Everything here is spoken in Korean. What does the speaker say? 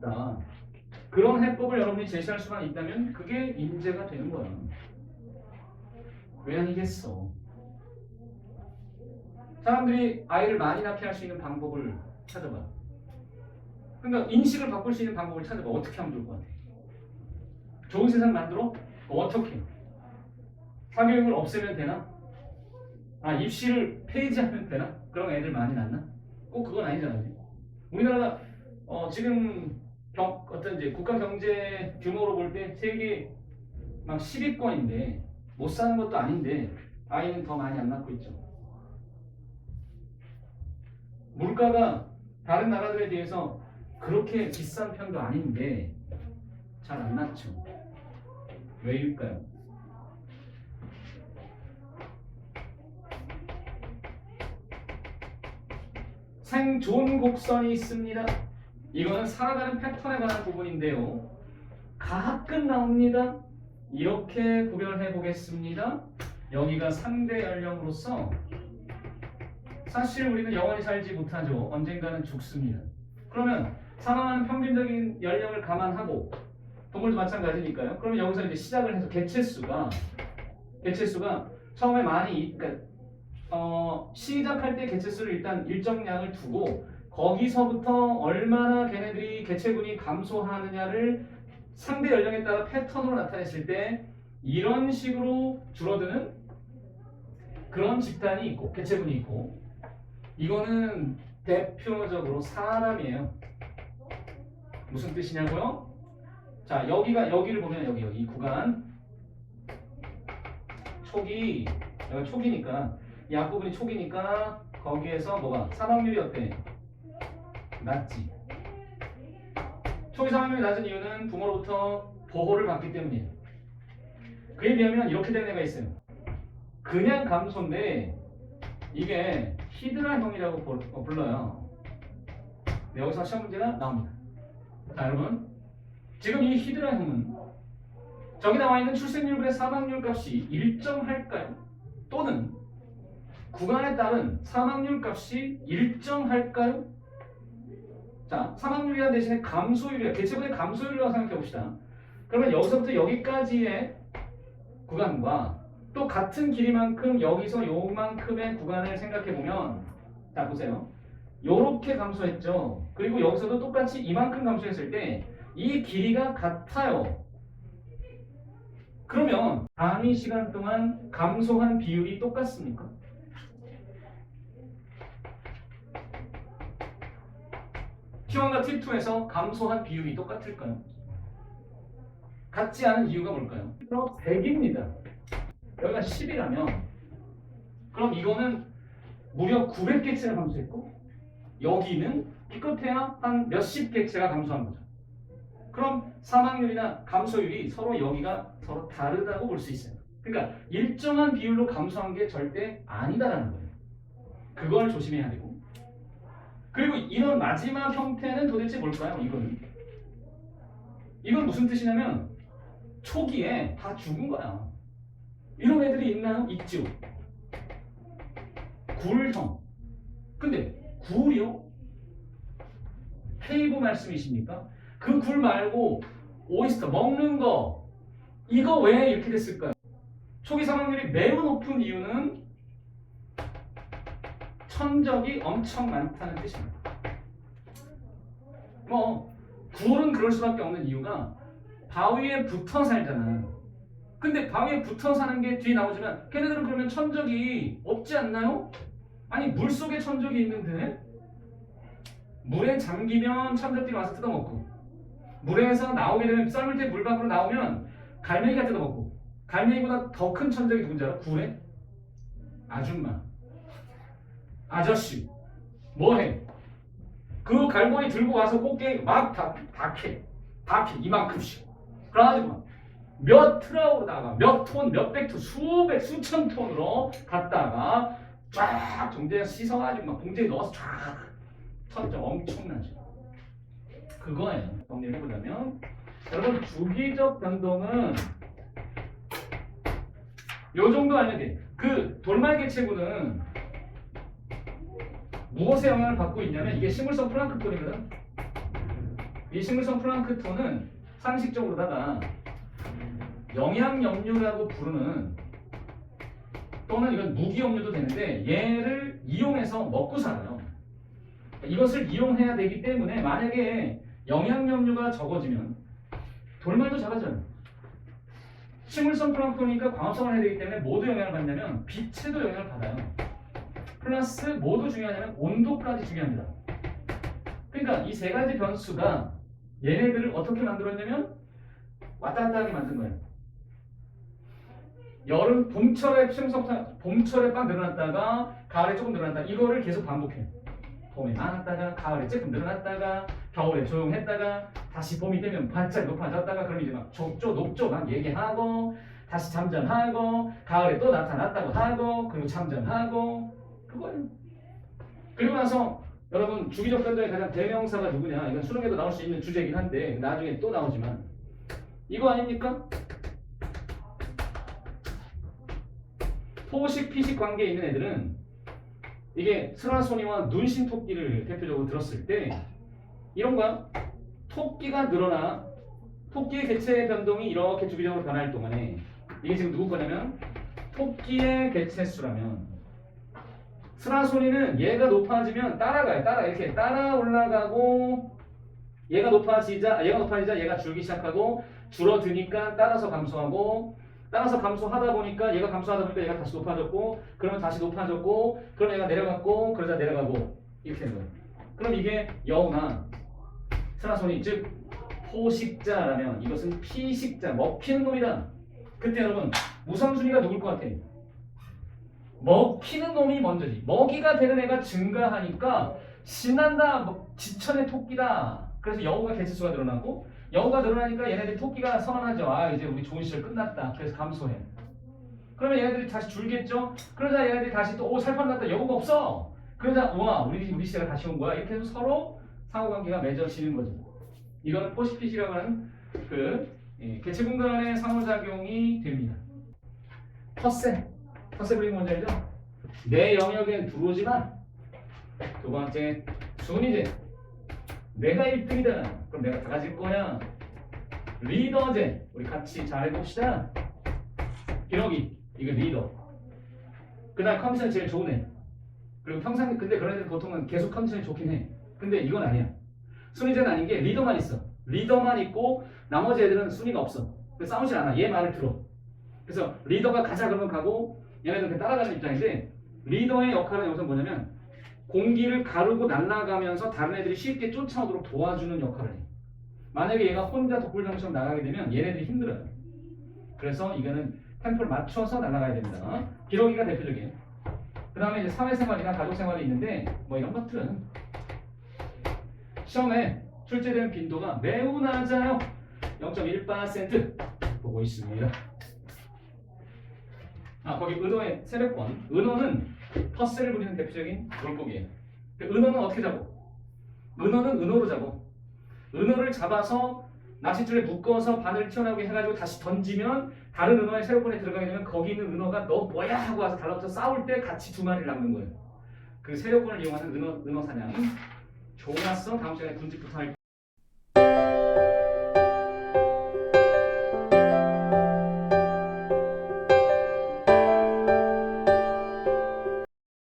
자, 그런 해법을 여러분이 제시할 수만 있다면 그게 인재가 되는 거야. 왜 아니겠어? 사람들이 아이를 많이 낳게 할 수 있는 방법을 찾아봐. 그러니까 인식을 바꿀 수 있는 방법을 찾아봐. 어떻게 하면 좋을 것 같아? 좋은 세상 만들어? 어떻게? 사교육을 없애면 되나? 아 입시를 폐지하면 되나? 그럼 애들 많이 낳나? 꼭 그건 아니잖아요. 우리나라가 어, 지금 경, 어떤 이제 국가 경제 규모로 볼 때 세계 막 10위권인데 못 사는 것도 아닌데 아이는 더 많이 안 낳고 있죠. 물가가 다른 나라들에 비해서 그렇게 비싼 편도 아닌데 잘 안 낳죠. 왜일까요? 생존 곡선이 있습니다. 이거는 살아가는 패턴에 관한 부분인데요. 가끔 나옵니다. 이렇게 구별해 보겠습니다. 여기가 상대 연령으로서 사실 우리는 영원히 살지 못하죠. 언젠가는 죽습니다. 그러면 사망하는 평균적인 연령을 감안하고 동물도 마찬가지니까요. 그러면 여기서 이제 시작을 해서 개체수가 개체수가 처음에 많이 그러니까 어, 시작할 때 개체수를 일단 일정량을 두고 거기서부터 얼마나 걔네들이 개체군이 감소하느냐를 상대 연령에 따라 패턴으로 나타냈을 때 이런 식으로 줄어드는 그런 집단이 있고 개체군이 있고 이거는 대표적으로 사람이에요. 무슨 뜻이냐고요? 자 여기가 여기를 보면 여기 여기 이 구간 초기 여기 초기니까 이 앞부분이 초기니까 거기에서 뭐가 사망률이 어때? 낮지. 초기 사망률이 낮은 이유는 부모로부터 보호를 받기 때문이에요. 그에 비하면 이렇게 되는 애가 있어요. 그냥 감소인데 이게 히드라형이라고 볼- 어, 불러요. 네, 여기서 시험 문제가 나옵니다. 자 여러분 지금 이 히드라형은 저기 나와 있는 출생률분의 사망률 값이 일정할까요? 또는 구간에 따른 사망률 값이 일정할까요? 자, 사망률이라는 대신에 감소율이야. 개체분의 감소율이라고 생각해 봅시다. 그러면 여기서부터 여기까지의 구간과 또 같은 길이만큼 여기서 요만큼의 구간을 생각해 보면 자 보세요. 요렇게 감소했죠. 그리고 여기서도 똑같이 이만큼 감소했을 때 이 길이가 같아요. 그러면 단위 시간 동안 감소한 비율이 똑같습니까? T1과 T2에서 감소한 비율이 똑같을까요? 같지 않은 이유가 뭘까요? 100입니다. 여기가 10이라면 그럼 이거는 무려 900개체가 감소했고 여기는 기껏해야 한 몇십 개체가 감소한 거죠. 그럼 사망률이나 감소율이 서로 여기가 서로 다르다고 볼 수 있어요. 그러니까 일정한 비율로 감소한 게 절대 아니다라는 거예요. 그걸 조심해야 되고. 그리고 이런 마지막 형태는 도대체 뭘까요? 이거는 이건 무슨 뜻이냐면 초기에 다 죽은 거야. 이런 애들이 있나요? 있죠. 굴형. 근데 굴이요? 페이브 말씀이십니까? 그 굴 말고 오이스터 먹는 거 이거 왜 이렇게 됐을까요? 초기 사망률이 매우 높은 이유는 천적이 엄청 많다는 뜻입니다. 뭐 굴은 그럴 수밖에 없는 이유가 바위에 붙어 살잖아. 근데 바위에 붙어 사는 게 뒤에 나오지만 걔네들은 그러면 천적이 없지 않나요? 아니 물 속에 천적이 있는데 물에 잠기면 천적들이 와서 뜯어먹고 물에서 나오게 되면 썰물 때물 밖으로 나오면 갈매기가 뜯어먹고 갈매기보다 더 큰 천적이 누군지 알아? 굴에? 아줌마 아저씨 뭐해? 그 갈고리 들고 와서 꽃게 막. 다 캐. 이만큼씩. 그래가지고 몇 트라우다가 몇 톤, 몇백 톤, 수백, 수천 톤으로 갔다가 쫙 정제 씻어가지고 막 봉지에 넣어서 쫙 천적 엄청나죠. 그거예요. 정리를 해보자면 여러분 주기적 변동은 요 정도 알면 돼. 그 돌말 개체구는 무엇에 영향을 받고 있냐면 이게 식물성 플랑크톤이거든. 이 식물성 플랑크톤은 상식적으로다가 영양 염류라고 부르는 또는 이건 무기 염류도 되는데 얘를 이용해서 먹고 살아요. 이것을 이용해야 되기 때문에 만약에 영양 염류가 적어지면 돌말도 작아져요. 식물성 플랑크톤이니까 광합성을 해야 되기 때문에 모두 영향을 받냐면 빛에도 영향을 받아요. 플러스 모두 중요하냐면 온도까지 중요합니다. 그러니까 이 세 가지 변수가 얘네들을 어떻게 만들었냐면 왔다 갔다 하게 만든 거예요. 여름 봄철에 식물성 봄철에 빡 늘어났다가 가을에 조금 늘어났다. 이거를 계속 반복해요. 봄에 많았다가 가을에 조금 늘어났다가 겨울에 조용했다가 다시 봄이 되면 반짝 높아졌다가 그럼 이제 막 좁죠 높죠 막 얘기하고 다시 잠잠하고 가을에 또 나타났다고 하고 그리고 잠잠하고 그거예요. 그리고 나서 여러분 주기적 변동의 가장 대명사가 누구냐 이건 수능에도 나올 수 있는 주제이긴 한데 나중에 또 나오지만 이거 아닙니까? 포식 피식 관계에 있는 애들은 이게 스라소니와 눈신 토끼를 대표적으로 들었을 때 이런 거야. 토끼가 늘어나 토끼의 개체 변동이 이렇게 주기적으로 변할 동안에 이게 지금 누구 거냐면 토끼의 개체 수라면 스라소니는 얘가 높아지면 따라가요. 따라 이렇게 따라 올라가고 얘가 높아지자 아, 얘가 높아지자 얘가 줄기 시작하고 줄어드니까 따라서 감소하고 따라서 감소하다 보니까 얘가 감소하다 보니까 얘가 다시 높아졌고 그러면 다시 높아졌고 그럼 얘가 내려갔고 그러자 내려가고 이렇게 되는 거예요. 그럼 이게 여우나 스라소니 즉 포식자라면 이것은 피식자 먹히는 놈이다. 그때 여러분 우선순위가 누굴 것 같아? 먹히는 놈이 먼저지. 먹이가 되는 애가 증가하니까 신난다. 뭐 지천의 토끼다. 그래서 여우가 개체수가 늘어나고 여우가 늘어나니까 얘네들이 토끼가 선언하죠. 아 이제 우리 좋은 시절 끝났다. 그래서 감소해. 그러면 얘네들이 다시 줄겠죠. 그러자 얘네들이 다시 또 오 살판 났다. 여우가 없어. 그러자 우와 우리 우리 시대가 다시 온 거야. 이렇게 해서 서로 상호관계가 맺어지는 거죠. 이거는 포시핏이라고 하는 그 예, 개체 공간의 상호작용이 됩니다. 텃세. 뭔지 알죠? 내 영역엔 들어오지 마. 두 번째 순위제. 내가 1등이다. 그럼 내가 다 가질 거야. 리더제. 우리 같이 잘 해봅시다. 기록이. 이거 리더. 그 다음 컨디션이 제일 좋은 애. 그리고 평상 근데 그런 애들 보통은 계속 컨디션이 좋긴 해. 근데 이건 아니야. 순위제는 아닌 게 리더만 있어. 리더만 있고 나머지 애들은 순위가 없어. 싸우질 않아. 얘 말을 들어. 그래서 리더가 가자 그러면 가고 얘네들 그냥 따라가는 입장인데 리더의 역할은 여기서 뭐냐면 공기를 가르고 날아가면서 다른 애들이 쉽게 쫓아오도록 도와주는 역할을 해. 만약에 얘가 혼자 독불장처럼 나가게 되면 얘네들이 힘들어요. 그래서 이거는 템포를 맞춰서 날아가야 됩니다. 기록이가 대표적인. 그 다음에 이제 사회생활이나 가족생활이 있는데 뭐 이런 것들은 시험에 출제되는 빈도가 매우 낮아요. 0.1% 보고 있습니다. 아 거기 은어의 세례권. 은어는 텃세를 부리는 대표적인 물고기예요. 그 은어는 어떻게 잡고? 은어는 은어로 잡고. 은어를 잡아서 낚싯줄에 묶어서 바늘 튀어나오게 해가지고 다시 던지면 다른 은어의 세로권에 들어가게 되면 거기 있는 은어가 너 뭐야 하고 와서 달라붙어 싸울 때 같이 두 마리를 잡는 거예요. 그 세로권을 이용하는 은어 은어 사냥. 좋았어. 다음 시간에 군집부터 할.